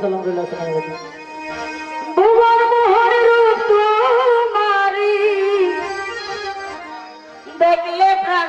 সালাম রূপ তোমারি দেখলে প্রাণ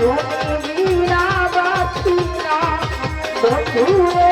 তুমি বিনা বাতি না বন্ধু রে